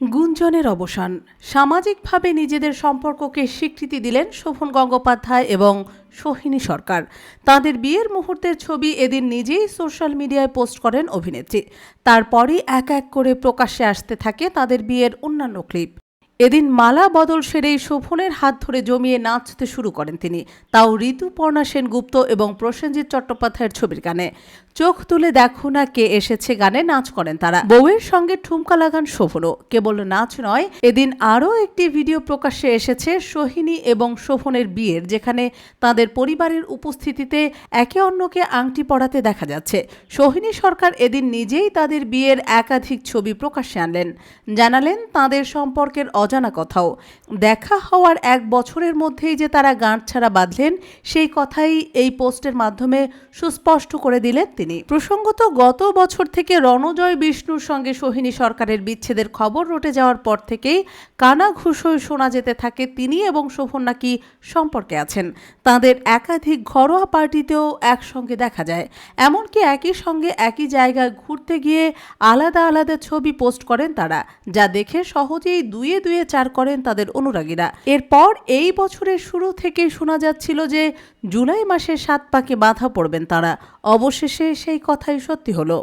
গুঞ্জনের অবসান। সামাজিকভাবে নিজেদের সম্পর্ককে স্বীকৃতি দিলেন শোভন গঙ্গোপাধ্যায় এবং সোহিনী সরকার। তাদের বিয়ের মুহূর্তের ছবি এদিন নিজেই সোশ্যাল মিডিয়ায় পোস্ট করেন অভিনেত্রী। তারপরই এক এক করে প্রকাশ্যে আসতে থাকে তাদের বিয়ের অন্যান্য ক্লিপ। এদিন মালা বদল সেরেই শোভনের হাত ধরে জমিয়ে নাচতে শুরু করেন তিনি। তাও ঋতুপর্ণা সেনগুপ্ত এবং প্রসেনজিৎ চট্টোপাধ্যায়ের ছবির গানে। চোখ তুলে দেখো না কে এসেছে গানে নাচ করেন তারা। বউয়ের সঙ্গে ঠুমকা লাগান শোভনও। কেবল নাচ নয়, এদিন আরও একটি ভিডিও প্রকাশ্যে এসেছে সোহিনী এবং শোভনের বিয়ের, যেখানে তাদের পরিবারের উপস্থিতিতে একে অন্যকে আংটি পড়াতে দেখা যাচ্ছে। সোহিনী সরকার এদিন নিজেই তাদের বিয়ের একাধিক ছবি প্রকাশ্যে আনলেন। জানালেন তাদের সম্পর্কের অজানা কথাও। দেখা হওয়ার এক বছরের মধ্যেই যে তারা গাঁট ছাড়া বাঁধলেন, সেই কথাই এই পোস্টের মাধ্যমে সুস্পষ্ট করে দিলেন তিনি। প্রসঙ্গত, গত বছর থেকে রণজয় বিষ্ণুর সঙ্গে সোহিনী সরকারের বিচ্ছেদের খবর রটে যাওয়ার পর থেকেই কানা ঘুষোয় শোনা যেতে থাকে তিনি এবং শোভন নাকি সম্পর্কে আছেন। তাদের একাধিক ঘরোয়া পার্টিতেও একসঙ্গে দেখা যায়। এমনকি একই সঙ্গে একই জায়গায় ঘুরতে গিয়ে আলাদা আলাদা ছবি পোস্ট করেন তারা, যা দেখে সহজেই দুয়ে দুয়ে চার করেন তাদের অনুরাগীরা। এরপর এই বছরের শুরু থেকে শোনা যাচ্ছিল যে জুলাই মাসে সাত পাকে বাধা পড়বেন তারা। অবশেষে সেই কথাই সত্যি হলো।